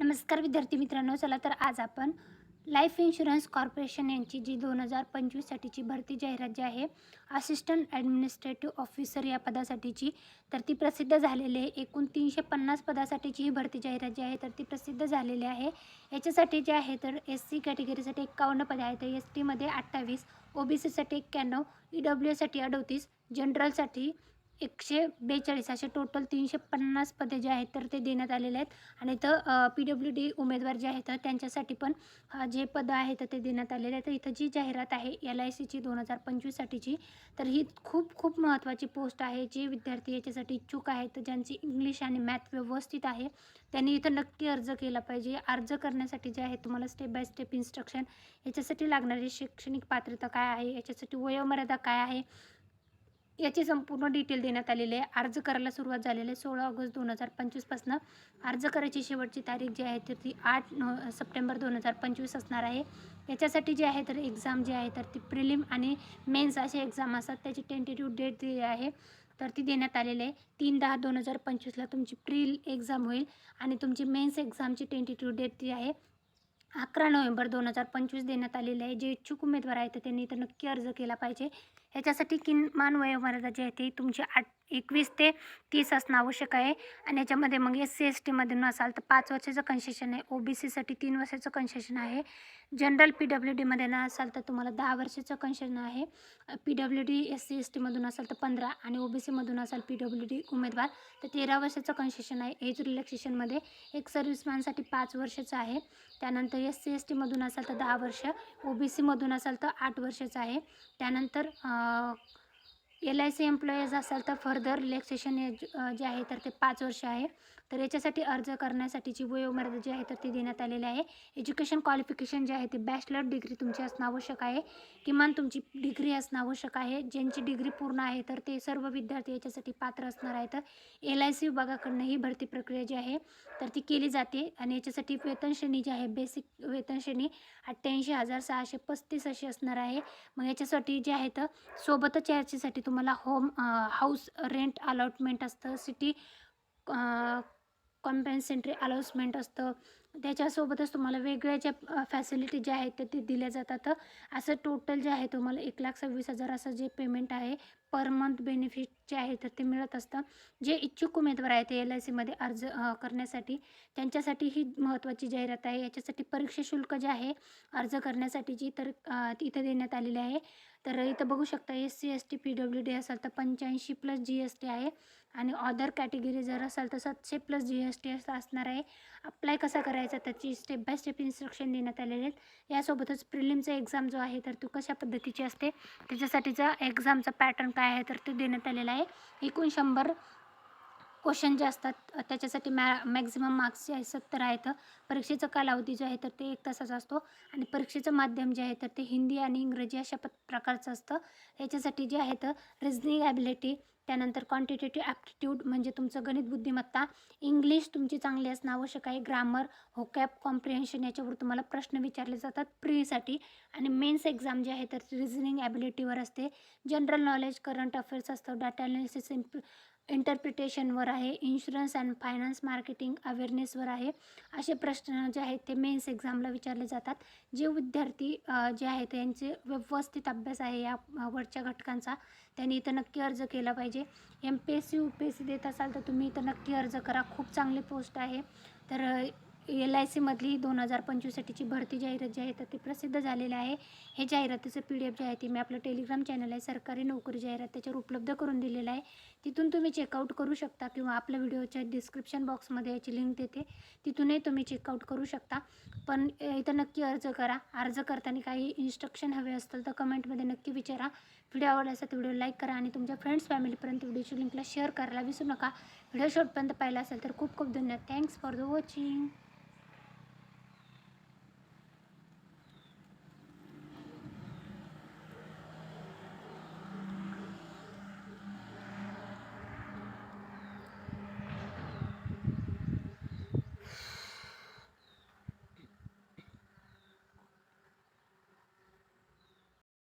नमस्कार विद्यार्थी मित्रांनो चला तर आज आपण लाईफ इन्शुरन्स कॉर्पोरेशन यांची जी दोन हजार पंचवीससाठीची भरती जाहिरात जी आहे असिस्टंट ॲडमिनिस्ट्रेटिव्ह ऑफिसर या पदासाठीची तर ती प्रसिद्ध झालेली आहे. एकूण तीनशे पन्नास पदासाठीची ही भरती जाहिरात जी आहे तर ती प्रसिद्ध झालेली आहे. याच्यासाठी जे आहे तर एस सी कॅटेगरीसाठी एक्कावन्न पदे आहेत. तर एस टीमध्ये अठ्ठावीस ओ बी सीसाठी एक्क्याण्णव ई डब्ल्यू एसाठी अडोतीस जनरलसाठी एकशे बेचाळीस असे टोटल तीनशे पन्नास पदे जे आहेत तर ते देण्यात आलेले आहेत. आणि इथं पी डब्ल्यू डी उमेदवार जे आहेत त्यांच्यासाठी पण जे पदं आहेत ते देण्यात आलेले आहेत. तर इथं जी जाहिरात आहे एल आय सीची दोन हजार पंचवीससाठीची तर ही खूप खूप महत्त्वाची पोस्ट आहे. जे विद्यार्थी याच्यासाठी इच्छुक आहेत ज्यांची इंग्लिश आणि मॅथ व्यवस्थित आहे त्यांनी इथं नक्की अर्ज केला पाहिजे. अर्ज करण्यासाठी जे आहे तुम्हाला स्टेप बाय स्टेप इन्स्ट्रक्शन याच्यासाठी लागणारी शैक्षणिक पात्रता काय आहे याच्यासाठी वयोमर्यादा काय आहे याची संपूर्ण डिटेल देण्यात आलेली आहे. अर्ज करायला सुरुवात झालेली आहे. सोळा ऑगस्ट दोन हजार पंचवीसपासून अर्ज करायची शेवटची तारीख जी आहे तर ती आठ नो सप्टेंबर दोन हजार पंचवीस असणार आहे. याच्यासाठी जे आहे तर एक्झाम जी आहे तर ती प्रिलिम आणि मेन्स असे एक्झाम असतात. त्याची टेंटेटिव्ह डेट जी आहे. तर ती देण्यात आलेली आहे. तीन दहा दोन हजार पंचवीसला तुमची प्रिल एक्झाम होईल आणि तुमची मेन्स एक्झामची टेंटेटिव्ह डेट जी आहे. अकरा नोव्हेंबर दोन हजार पंचवीस देण्यात आलेले आहे. जे इच्छुक उमेदवार आहेत तर त्यांनी तर नक्की अर्ज केला पाहिजे. याच्यासाठी किमान वयोमर्यादा जी आहे ती तुमची आठ एकवीस ते तीस असणं आवश्यक आहे. आणि याच्यामध्ये मग एस सी एस टीमध्ये नसाल तर पाच वर्षाचं कन्सेशन आहे. ओ बी सीसाठी तीन वर्षाचं कन्सेशन आहे. जनरल पी डब्ल्यू डीमध्ये नसाल तर तुम्हाला दहा वर्षाचं कन्सेशन आहे. P W D S C S टीमधून असाल तर पंधरा आणि ओ बी सीमधून असाल पी डब्ल्यू डी उमेदवार तर तेरा वर्षाचं कन्सेशन आहे. एज रिलॅक्सेशनमध्ये एक सर्व्हिसमॅनसाठी पाच वर्षाचं आहे. त्यानंतर एस सी एस टीमधून असाल तर दहा वर्ष ओ बी सीमधून असाल तर आठ वर्षाचं आहे. त्यानंतर एल आय सी एम्प्लॉईज असाल तर फर्दर रिलॅक्सेशन जे आहे तर ते पाच वर्ष आहे. तर याच्यासाठी अर्ज करण्यासाठीची वयोमर्यादा जी आहे तर ती देण्यात आलेली आहे. एज्युकेशन क्वालिफिकेशन जे आहे ते बॅचलर डिग्री तुमची असणं आवश्यक आहे. किमान तुमची डिग्री असणं आवश्यक आहे. ज्यांची डिग्री पूर्ण आहे तर ते सर्व विद्यार्थी याच्यासाठी पात्र असणार आहेत. तर एल आय सी विभागाकडनं ही भरती प्रक्रिया जी आहे तर ती केली जाते. आणि याच्यासाठी वेतनश्रेणी जी आहे बेसिक वेतनश्रेणी अठ्ठ्याऐंशी हजार सहाशे पस्तीस अशी असणार आहे. मग याच्यासाठी जे आहे तर सोबतच याच्यासाठी तुम्हाला होम हाऊस रेंट अलॉटमेंट असतं. सिटी कॉम्पेन्सेंट्री अलाउन्समेंट असतं. त्याच्यासोबतच तुम्हाला वेगळ्या ज्या फॅसिलिटी ज्या आहेत त्या ते दिल्या जातात. असं टोटल जे आहे तुम्हाला एक लाख सव्वीस हजार असं जे पेमेंट आहे पर मंथ बेनिफिट जे आहे तर ते मिळत असतं. जे इच्छुक उमेदवार आहेत एल आय सीमध्ये अर्ज करण्यासाठी त्यांच्यासाठी ही महत्त्वाची जाहिरात आहे. याच्यासाठी परीक्षा शुल्क जे आहे अर्ज करण्यासाठीची तर इथं देण्यात आलेली आहे. तर इथं बघू शकता S C S T P W D असाल तर पंच्याऐंशी प्लस जी एस टी आहे. आणि ऑदर कॅटेगरी जर असाल तर सातशे प्लस जी एस टी असं असणार आहे. अप्लाय कसा करायचा त्याची स्टेप बाय स्टेप इन्स्ट्रक्शन देण्यात आलेले आहेत. यासोबतच प्रिलिमचा एक्झाम जो आहे तर तो कशा पद्धतीची असते? त्याच्यासाठीचा एक्झामचा पॅटर्न काय आहे तर ते देण्यात आलेला आहे. एकूण शंभर क्वेश्चन जे असतात त्याच्यासाठी मॅ मॅक्झिमम मार्क्स जे आहे सत्तर आहेत. परीक्षेचा कालावधी जो आहे तर ते एक तासाचा असतो. आणि परीक्षेचं माध्यम जे आहे तर ते हिंदी आणि इंग्रजी अशा प प्रकारचं असतं. याच्यासाठी जे आहे तर रिझनिंग ॲबिलिटी त्यानंतर क्वांटिटेटिव्ह ॲप्टिट्यूड म्हणजे तुमचं गणित बुद्धिमत्ता. इंग्लिश तुमची चांगली असणं आवश्यक आहे. ग्रामर होकॅप कॉम्प्रिहेन्शन याच्यावर तुम्हाला प्रश्न विचारले जातात प्रीसाठी आणि मेन्स एक्झाम जे आहे तर रिझनिंग ॲबिलिटीवर असते. जनरल नॉलेज करंट अफेअर्स असतं. डाटा अनालिसिस इंटरप्रिटेशनवर आहे. इन्शुरन्स अँड फायनान्स मार्केटिंग अवेअरनेसवर आहे. असे प्रश्न जे आहेत ते मेन्स एक्झामला विचारले जातात. जे विद्यार्थी जे आहेत यांचे व्यवस्थित अभ्यास आहे या वरच्या घटकांचा त्यांनी इथं नक्की अर्ज केला पाहिजे. M P S C U P S C देत असाल तर तुम्ही इथं नक्की अर्ज करा. खूप चांगली पोस्ट आहे. तर एल आय सीमधली दोन हजार पंचवीससाठीची भरती जाहिरात जी आहे तर ती प्रसिद्ध झालेली आहे. हे जाहिरातीचं पी डी एफ जे आहे ते मी आपलं टेलिग्राम चॅनल आहे सरकारी नोकरी जाहिरात त्याच्यावर उपलब्ध करून दिलेलं आहे. तिथून तुम्ही चेकआउट करू शकता किंवा आपल्या व्हिडिओच्या डिस्क्रिप्शन बॉक्समध्ये याची लिंक देते. तिथूनही तुम्ही चेकआउट करू शकता. पण इथं नक्की अर्ज करा. अर्ज करताना काही इन्स्ट्रक्शन हवे असतील तर कमेंटमध्ये नक्की विचारा. व्हिडिओ आवडला असेल तर व्हिडिओ लाईक करा आणि तुमच्या फ्रेंड्स फॅमिलीपर्यंत व्हिडिओची लिंकला शेअर करायला विसरू नका. व्हिडिओ शॉर्टपर्यंत पाहिला असेल तर खूप खूप धन्यवाद. Thanks for the watching